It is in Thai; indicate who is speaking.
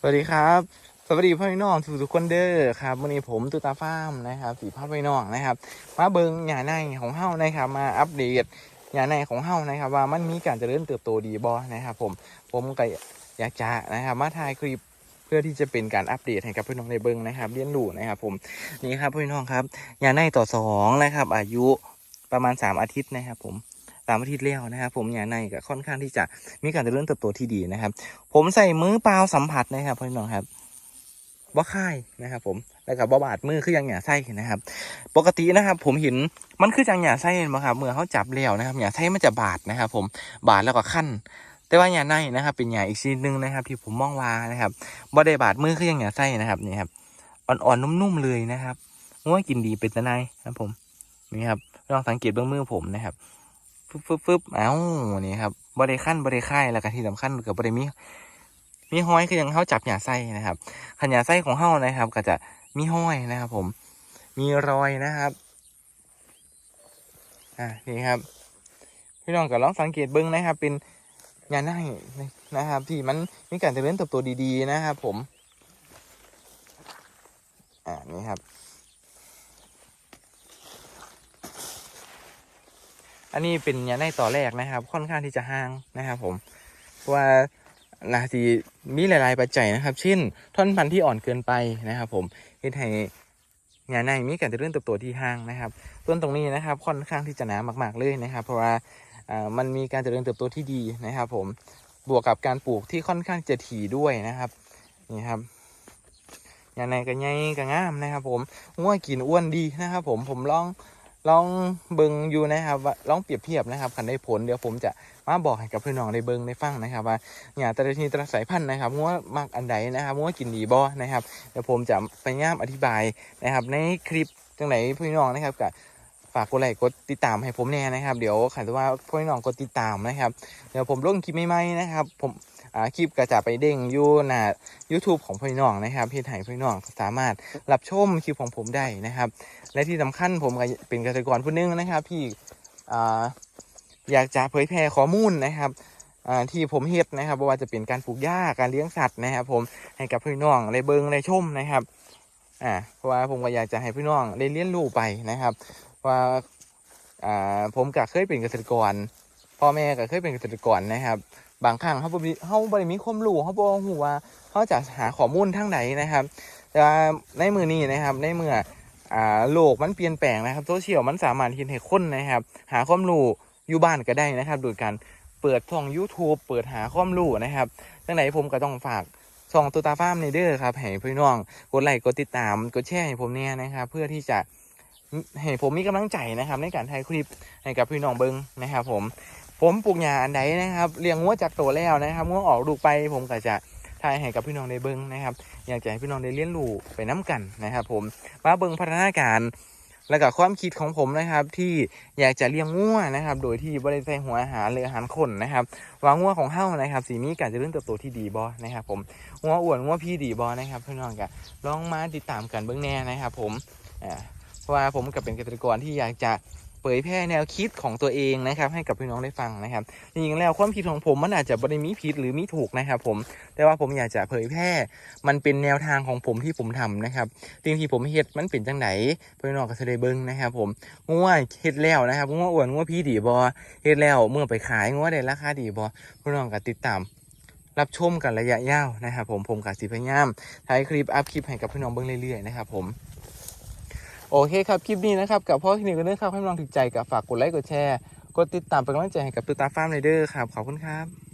Speaker 1: สวัสดีครับ สวัสดีพ่อพี่น้องทุกทุกๆคนเด้อครับวันนี้ผมตุตาฟาร์มนะครับสีภาพพี่น้องนะครับ มาเบิงหญ้าในของเฮ้านะครับ มาอัปเดตหญ้าในของเฮ้านะครับ ว่ามันมีการเจริญเติบโตดีบ่นะครับ ผมผมก็อยากจะนะครับ มาถ่ายคลิปเพื่อที่จะเป็นการอัปเดตให้กับพี่น้องได้เบิงนะครับ เรียนรู้นะครับ ผมนี่ครับพี่น้องครับหญ้าในต่อสองนะครับ อายุประมาณสามอาทิตย์นะครับ ผม สามอาทิตย์แล้วนะครับผมหญ้าในก็ค่อนข้างที่จะมีการเจริญเติบโตที่ดีนะครับ ผมใส่มือเปล่าสัมผัสนะครับพี่น้องครับว่าค่ายนะครับ ผมแล้วก็บ่บาดมือคือยังหยาไส้นะครับ ปกตินะครับ ผมเห็นมันคือจังหยาไส้เห็นไหมครับเมื่อเขาจับแล้วนะครับหยาไส้มันจะบาดนะครับ ผมบาดแล้วก็ขั้นแต่ว่าหยาในนะครับ เป็นหยาอีกชนิดหนึงนะครับ ที่ผมมองว่านะครับบ่ได้บาดมือคือยังหยาไส้นะครับนี่ครับอ่อนๆนุ่มๆเลยนะครับว่ากินดีเป็นตะไนครับผมนี่ครับลองสังเกตเบื้องมือผมนะครับ ฟึบฟึบฟึบเอ้านี่ครับบ่ได้ขั้นบ่ได้ค่ายแล้วก็ที่สำคัญก็บ่ได้มีมีห้อยคือยังเขาจับหยาไส้นะครับขันหยาไส้ของเฮานะครับ ก็จะมีห้อยนะครับ ผม มีรอยนะครับ อ่านี่ครับ พี่น้องก็ลองสังเกตเบิ้งนะครับ เป็นหยาไส้นะครับ ที่มันมีการเจริญเติบโตดีๆนะครับ ผม อ่านี่ครับ อันนี้เป็นหยาในต่อแรกนะครับ ค่อนข้างที่จะห่างนะครับ ผมเพราะว่านาทีมีหลาย ๆ ปัจจัยนะครับ เช่น ท่อนพันธุ์ที่อ่อนเกินไปนะครับ ผมเฮ็ดให้งานในมีการเจริญเติบโตที่ห่างนะครับ ต้นตรงนี้นะครับ ค่อนข้างที่จะหนามาก ๆ เลยนะครับ เพราะว่ามันมีการเจริญเติบโตที่ดีนะครับ ผมบวกกับการปลูกที่ค่อนข้างจะถี่ด้วยนะครับนี่ครับงานในก็ใหญ่ก็งามนะครับ ผมง่วกินอ้วนดีนะครับ ผมผมลอง ลองเบิงอยู่นะครับว่าลองเปรียบเทียบนะครับคันได้ผลเดี๋ยวผมจะมาบอกให้กับพี่น้องได้เบิงได้ฟังนะครับ ว่าหญ้าแต่ละชนิดแต่ละสายพันธุ์นะครับว่ามักอันใดนะครับว่ากินดีบ่นะครับเดี๋ยวผมจะพยายามอธิบายนะครับ ในคลิปจังไหนพี่น้องนะครับก็ฝากกดไลค์กดติดตามให้ผมแน่นะครับ เดี๋ยวขันว่าพี่น้องกดติดตามนะครับ เดี๋ยวผมลงคลิปใหม่ๆนะครับ ผม อ่าคลิปก็จะไปเด้งอยู่หน้า YouTube ของพี่น้องนะครับเพื่อให้พี่น้องสามารถรับชมคลิปของผมได้นะครับ และที่สำคัญผมก็เป็นเกษตรกรผู้หนึงนะครับที่อ่าอยากจะเผยแพร่ข้อมูลนะครับที่ผมเฮ็ดนะครับว่าจะเป็นการปลูกหญ้าการเลี้ยงสัตว์นะครับ ผมให้กับพี่น้องได้เบิ่งได้ชมนะครับอ่าเพราะว่าผมก็อยากจะให้พี่น้องได้เรียนรู้ไปนะครับ ว่าอ่าผมก็เคยเป็นเกษตรกร พ่อแม่ก็เคยเป็นเกษตรกรนะครับ บางครั้งเขาบ่มีเขาบ่ได้มีความรู้เขาบ่ฮู้ว่าเขาจะหาข้อมูลทางไหนนะครับแต่ในมือนี้นะครับ ในเมื่ออ่าโลกมันเปลี่ยนแปลงนะครับโซเชียลมันสามารถเห็นให้คนนะครับ หาความรู้อยู่บ้านก็ได้นะครับ โดยการเปิดช่อง YouTube เปิดหาความรู้นะครับจังไหนผมก็ต้องฝากช่องตัวตาฟามในเด้อครับให้พี่น้องกดไลค์กดติดตามกดแชร์ให้ผมเนี่ยนะครับ เพื่อที่จะให้ผมมีกำลังใจนะครับ ในการถ่ายคลิปให้กับพี่น้องเบิ้งนะครับ ผม ผมปลูกหญ้าอันใดนะครับเลี้ยงงัวจากโตแล้วนะครับงัวออกลูกไปผมก็จะถ่ายให้กับพี่น้องได้เบิ้งนะครับ อยากจะให้พี่น้องได้เรียนรู้ไปน้กันนะครับ ผมมาเบิ้งพัฒนาการแล้วก็ความคิดของผมนะครับ ที่อยากจะเลี้ยงงัวนะครับ โดยที่บริใส่หัวอาหารหรืออาหารคนนะครับว่างัวของเฮ้านะครับ สีมีการจะเริ่มเติบโตที่ดีบอนะครับ ผมงัวอ้วนงัวพี่ดีบอนะครับพี่น้องกันลองมาติดตามกันเบื้องแน่นะครับ ผมอ่าเพราะว่าผมกับเป็นเกษตรกรที่อยากจะ ยแพร่แนวคิดของตัวเองนะครับ ให้กับพี่น้องได้ฟังนะครับจริงๆแล้วความคิดของผมมันอาจจะบริมีผิดหรือมีถูกนะครับผมแต่ว่าผมอยากจะเผยแพร่มันเป็นแนวทางของผมที่ผมทำนะครับสิ่งที่ผมเฮ็ดมันเป็นจังไหนพี่น้องก็จะได้เบิ้งนะครับ ผมงัวเฮ็ดแล้วนะครับงัวอ้วนงัวพี่ดีบอเฮ็ดแล้วเมื่อไปขายงัวได้ราคาดีบ่พี่น้องก็ติดตามรับชมกันระยะยาวนะครับผมผมกับสิพยายามถ่ายคลิปอัพคลิปให้กับพี่น้องเบิ่งเรื่อยๆนะครับผม โอเคครับคลิปนี้นะครับกับพ่อคลินิกกันเด้อครับให้ลองถึกใจกับฝากกดไลค์กดแชร์กดติดตามเป็นกำลังใจให้กับตุตาฟาร์มไรเดอร์ครับขอบคุณครับ